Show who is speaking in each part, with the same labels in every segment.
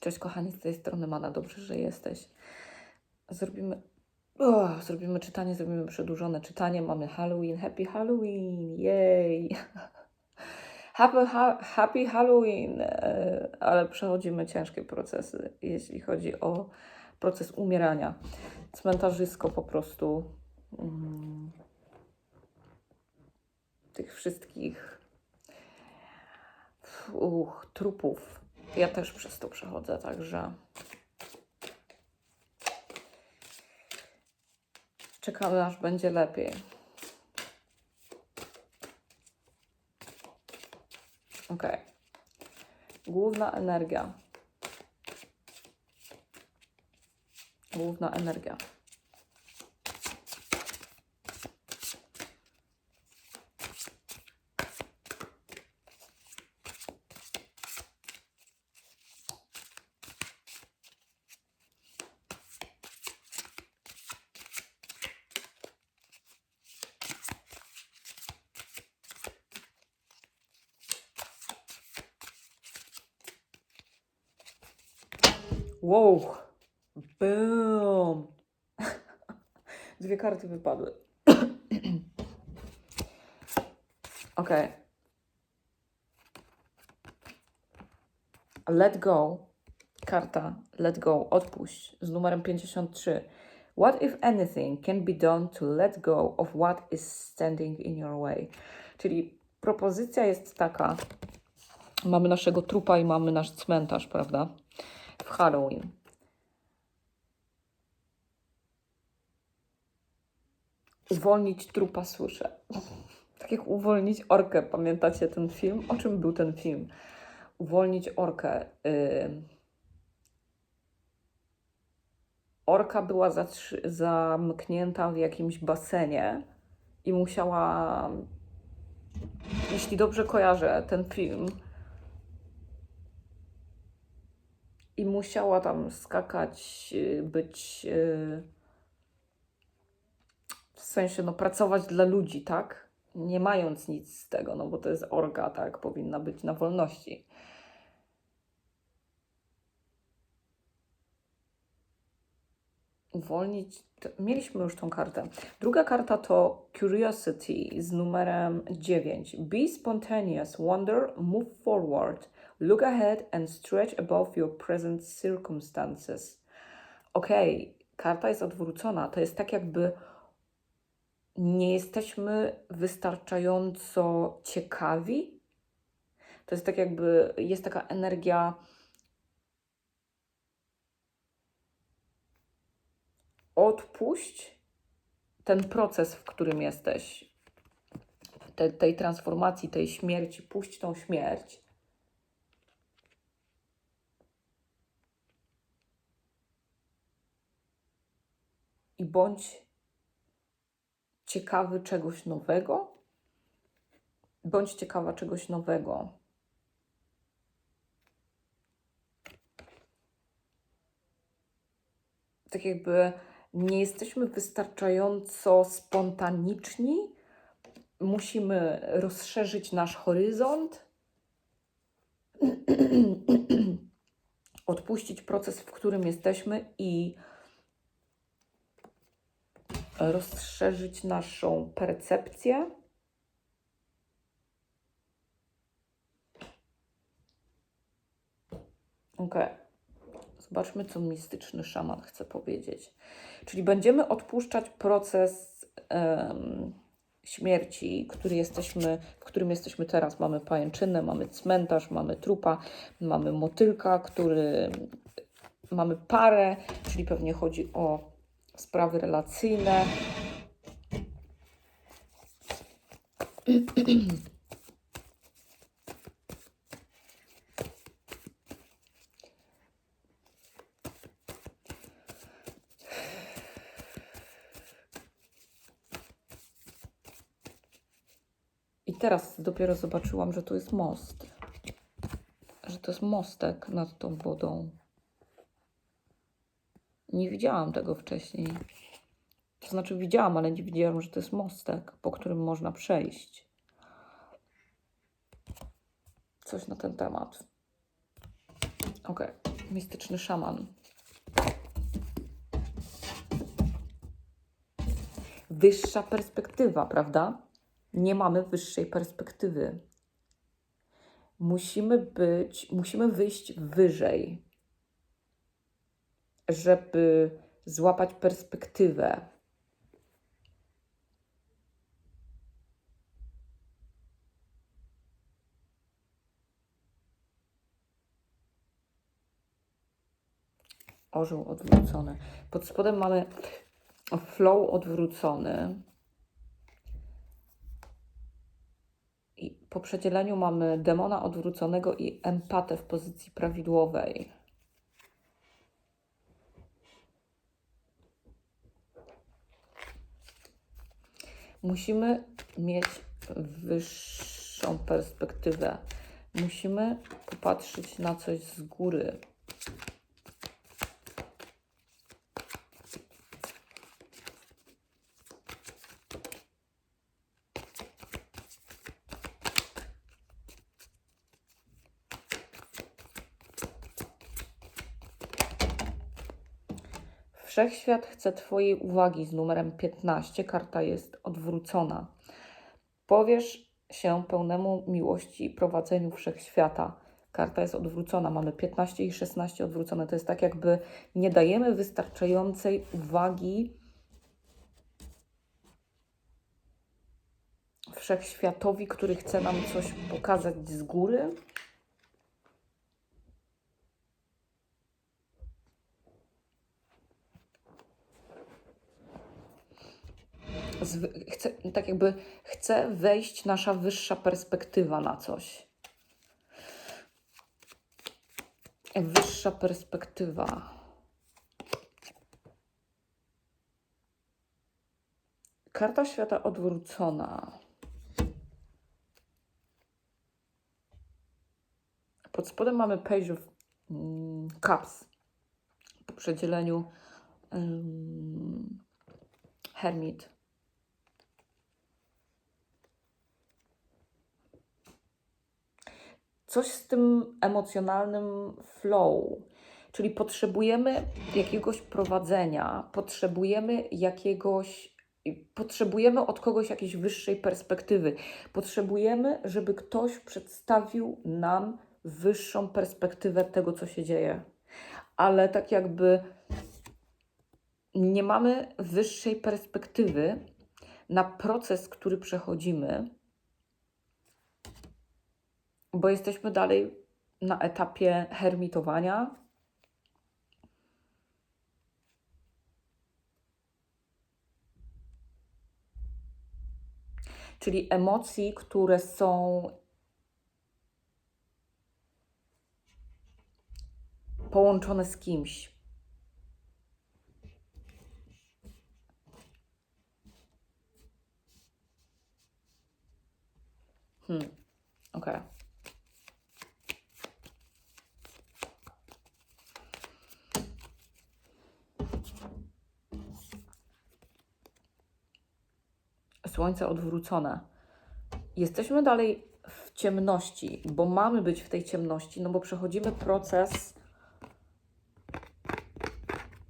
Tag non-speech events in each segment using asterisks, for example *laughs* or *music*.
Speaker 1: Cześć kochani, z tej strony Mana, dobrze, że jesteś. Zrobimy, zrobimy czytanie, zrobimy przedłużone czytanie. Mamy Halloween, Happy Halloween, yay! *laughs* Happy, ha, happy Halloween, e, ale przechodzimy ciężkie procesy, jeśli chodzi o proces umierania. Cmentarzysko po prostu mm, tych wszystkich uch, trupów. Ja też przez to przechodzę, także czekamy aż będzie lepiej. Ok. Główna energia. Główna energia. Wow! Boom! *laughs* Dwie karty wypadły. *clears throat* ok. Let go. Karta Let go. Odpuść z numerem 53. What if anything can be done to let go of what is standing in your way? Czyli propozycja jest taka. Mamy naszego trupa i mamy nasz cmentarz, prawda? W Halloween. Uwolnić trupa słyszę. *laughs* Tak jak uwolnić orkę. Pamiętacie ten film? O czym był ten film? Uwolnić orkę. Yy... Orka była zamknięta w jakimś basenie i musiała, jeśli dobrze kojarzę ten film, i musiała tam skakać, y, być y, w sensie, no, pracować dla ludzi, tak? Nie mając nic z tego, no bo to jest orga, tak? Powinna być na wolności. Uwolnić. Mieliśmy już tą kartę. Druga karta to Curiosity z numerem 9. Be spontaneous, wonder, move forward. Look ahead and stretch above your present circumstances. Okej, karta jest odwrócona. To jest tak, jakby nie jesteśmy wystarczająco ciekawi. To jest tak, jakby jest taka energia. Odpuść ten proces, w którym jesteś, te, tej transformacji, tej śmierci, puść tą śmierć. I bądź ciekawy czegoś nowego. Bądź ciekawa czegoś nowego. Tak jakby nie jesteśmy wystarczająco spontaniczni. Musimy rozszerzyć nasz horyzont. *clears throat* Odpuścić proces, w którym jesteśmy i rozszerzyć naszą percepcję. Ok. Zobaczmy, co mistyczny szaman chce powiedzieć. Czyli będziemy odpuszczać proces em, śmierci, który jesteśmy, w którym jesteśmy teraz. Mamy pajęczynę, mamy cmentarz, mamy trupa, mamy motylka, który mamy parę, czyli pewnie chodzi o sprawy relacyjne. I teraz dopiero zobaczyłam, że to jest most. Że to jest mostek nad tą wodą. Nie widziałam tego wcześniej. To znaczy widziałam, ale nie widziałam, że to jest mostek, po którym można przejść. coś na ten temat. Ok, mistyczny szaman. Wyższa perspektywa, prawda? Nie mamy wyższej perspektywy. Musimy być, musimy wyjść wyżej, żeby złapać perspektywę. Orzeł odwrócony. Pod spodem mamy flow odwrócony. I po przedzieleniu mamy demona odwróconego i empatę w pozycji prawidłowej. Musimy mieć wyższą perspektywę. Musimy popatrzeć na coś z góry. Wszechświat chce Twojej uwagi z numerem 15. Karta jest odwrócona. Powiesz się pełnemu miłości i prowadzeniu wszechświata. Karta jest odwrócona. Mamy 15 i 16 odwrócone. To jest tak, jakby nie dajemy wystarczającej uwagi wszechświatowi, który chce nam coś pokazać z góry. Chce, tak jakby chce wejść nasza wyższa perspektywa na coś. Wyższa perspektywa. Karta świata odwrócona. Pod spodem mamy Page of mm, Cups. Po przedzieleniu ym, Hermit. Coś z tym emocjonalnym flow. Czyli potrzebujemy jakiegoś prowadzenia, potrzebujemy jakiegoś, potrzebujemy od kogoś jakiejś wyższej perspektywy. Potrzebujemy, żeby ktoś przedstawił nam wyższą perspektywę tego, co się dzieje. Ale tak jakby nie mamy wyższej perspektywy na proces, który przechodzimy, bo jesteśmy dalej na etapie hermitowania. Czyli emocji, które są połączone z kimś. Hmm, okej. Okay. Słońce odwrócone. Jesteśmy dalej w ciemności, bo mamy być w tej ciemności, no bo przechodzimy proces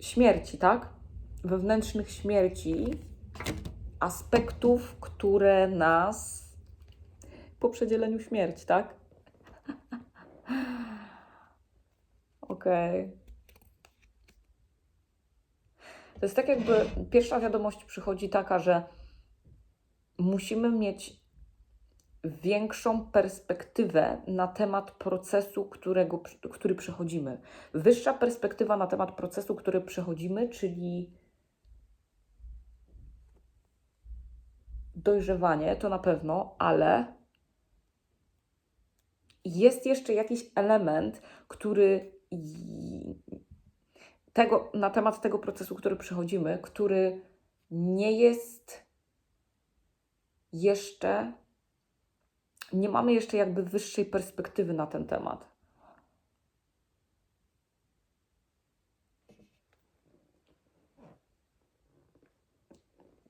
Speaker 1: śmierci, tak? Wewnętrznych śmierci, aspektów, które nas po przedzieleniu śmierć, tak? *laughs* Okej. Okay. To jest tak, jakby pierwsza wiadomość przychodzi taka, że musimy mieć większą perspektywę na temat procesu, którego, który przechodzimy. Wyższa perspektywa na temat procesu, który przechodzimy, czyli dojrzewanie, to na pewno, ale jest jeszcze jakiś element, który tego, na temat tego procesu, który przechodzimy, który nie jest jeszcze nie mamy jeszcze jakby wyższej perspektywy na ten temat.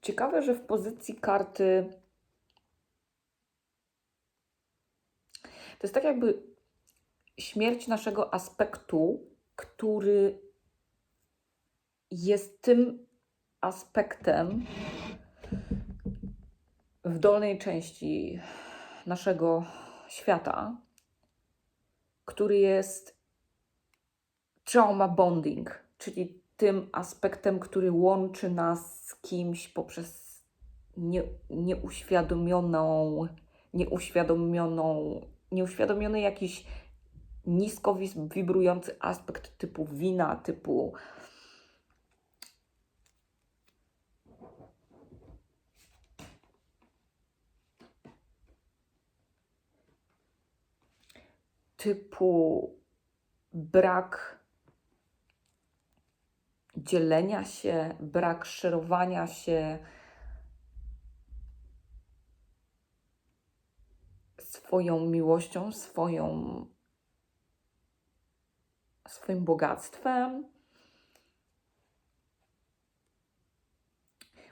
Speaker 1: Ciekawe, że w pozycji karty To jest tak jakby śmierć naszego aspektu, który jest tym aspektem w dolnej części naszego świata, który jest trauma bonding, czyli tym aspektem, który łączy nas z kimś poprzez nie, nieuświadomioną, nieuświadomioną, nieuświadomiony jakiś nisko wibrujący aspekt typu wina, typu typu brak dzielenia się, brak szerowania się swoją miłością, swoją, swoim bogactwem.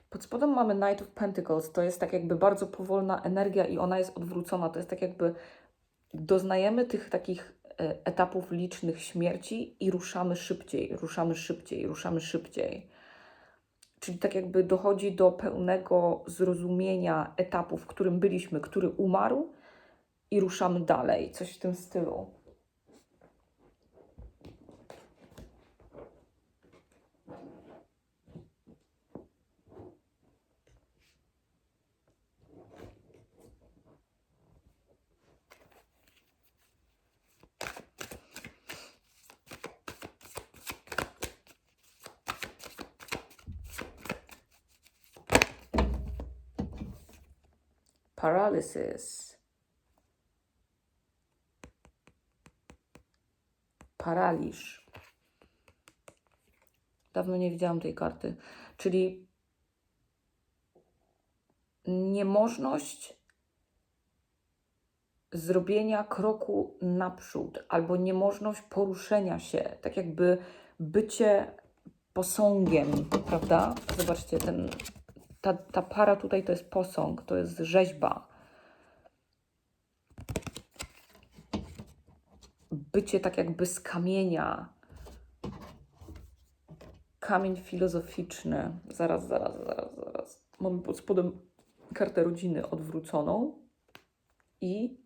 Speaker 1: Pod spodem mamy Knight of Pentacles. To jest tak jakby bardzo powolna energia i ona jest odwrócona. To jest tak jakby doznajemy tych takich e, etapów licznych śmierci i ruszamy szybciej, ruszamy szybciej, ruszamy szybciej. Czyli tak jakby dochodzi do pełnego zrozumienia etapu, w którym byliśmy, który umarł i ruszamy dalej. Coś w tym stylu. Paralysis. Paraliż. Dawno nie widziałam tej karty. Czyli niemożność zrobienia kroku naprzód, albo niemożność poruszenia się, tak jakby bycie posągiem, prawda? Zobaczcie, ten, ta, ta para tutaj to jest posąg, to jest rzeźba. Bycie tak jakby z kamienia. Kamień filozoficzny. Zaraz, zaraz, zaraz, zaraz. Mamy pod spodem kartę rodziny odwróconą i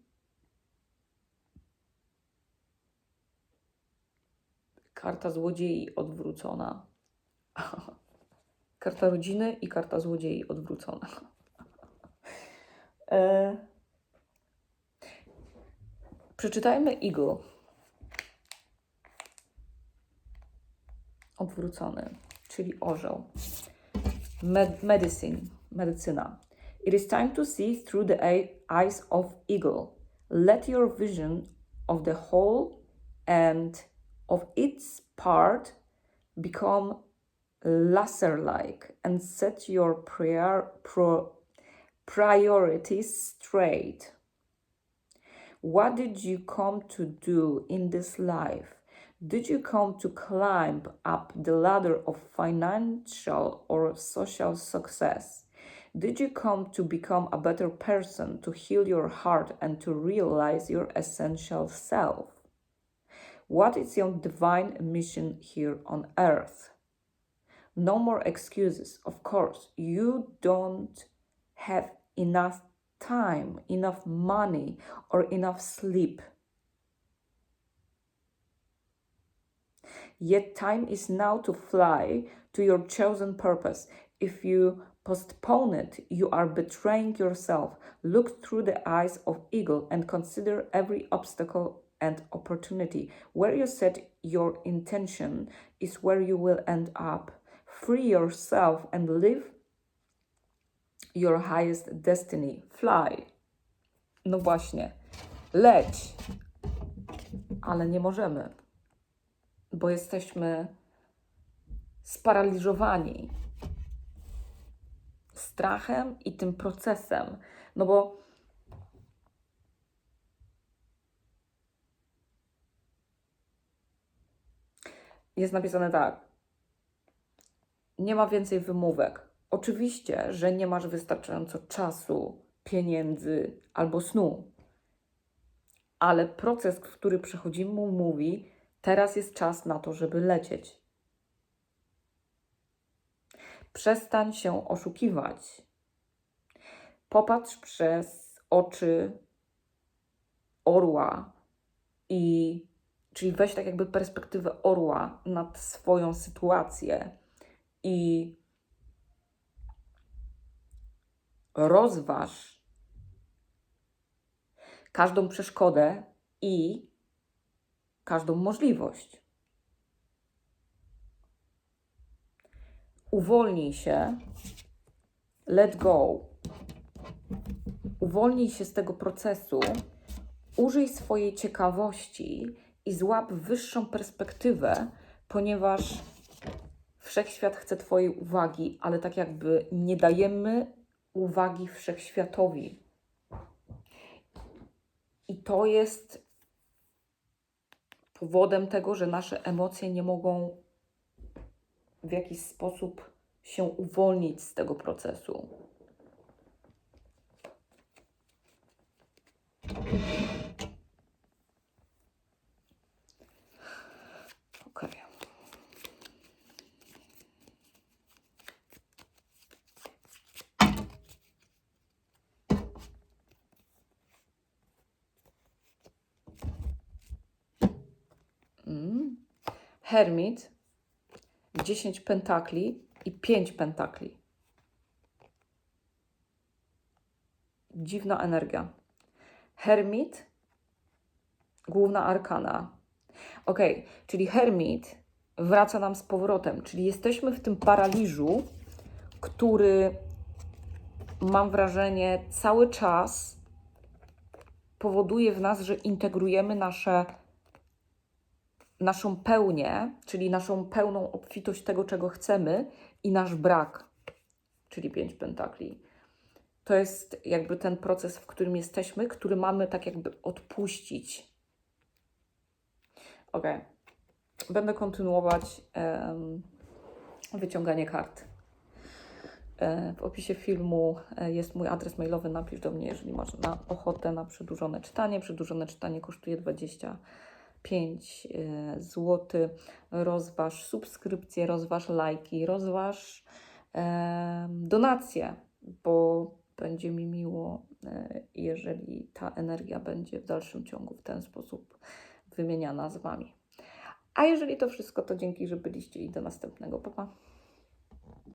Speaker 1: karta złodziei odwrócona. *laughs* Karta rodziny i karta złodziei odwrócona. E... Przeczytajmy Eagle. Odwrócony, czyli orzeł. Med medicine, medycyna. It is time to see through the eyes of eagle. Let your vision of the whole and of its part become laser like and set your prayer, pro, priorities straight. What did you come to do in this life? Did you come to climb up the ladder of financial or social success? Did you come to become a better person, to heal your heart, and to realize your essential self? What is your divine mission here on earth? No more excuses. Of course, you don't have enough time, enough money, or enough sleep. Yet, time is now to fly to your chosen purpose. If you postpone it, you are betraying yourself. Look through the eyes of eagle and consider every obstacle and opportunity. Where you set your intention is where you will end up. Free yourself and live your highest destiny. Fly. No właśnie. Leć. Ale nie możemy, bo jesteśmy sparaliżowani strachem i tym procesem. No bo jest napisane tak. Nie ma więcej wymówek. Oczywiście, że nie masz wystarczająco czasu, pieniędzy albo snu. ale proces, który przechodzimy, mu mówi, teraz jest czas na to, żeby lecieć. Przestań się oszukiwać. Popatrz przez oczy orła i czyli weź tak jakby perspektywę orła nad swoją sytuację i rozważ każdą przeszkodę i każdą możliwość. Uwolnij się, let go. Uwolnij się z tego procesu, użyj swojej ciekawości i złap wyższą perspektywę, ponieważ wszechświat chce Twojej uwagi, ale tak jakby nie dajemy uwagi wszechświatowi. I to jest powodem tego, że nasze emocje nie mogą w jakiś sposób się uwolnić z tego procesu. Hermit, 10 pentakli i 5 pentakli. Dziwna energia. Hermit, główna arkana. Ok, czyli Hermit wraca nam z powrotem, czyli jesteśmy w tym paraliżu, który mam wrażenie cały czas powoduje w nas, że integrujemy nasze, naszą pełnię, czyli naszą pełną obfitość tego, czego chcemy i nasz brak, czyli pięć pentakli. To jest jakby ten proces, w którym jesteśmy, który mamy tak jakby odpuścić. Ok. Będę kontynuować em, wyciąganie kart. E, W opisie filmu e, jest mój adres mailowy. Napisz do mnie, jeżeli masz na ochotę na przedłużone czytanie. Przedłużone czytanie kosztuje 25 zł. Rozważ subskrypcje, rozważ lajki, rozważ em, donacje, bo będzie mi miło, e, jeżeli ta energia będzie w dalszym ciągu w ten sposób wymieniana z Wami. A jeżeli to wszystko, to dzięki, że byliście i do następnego. Pa, pa.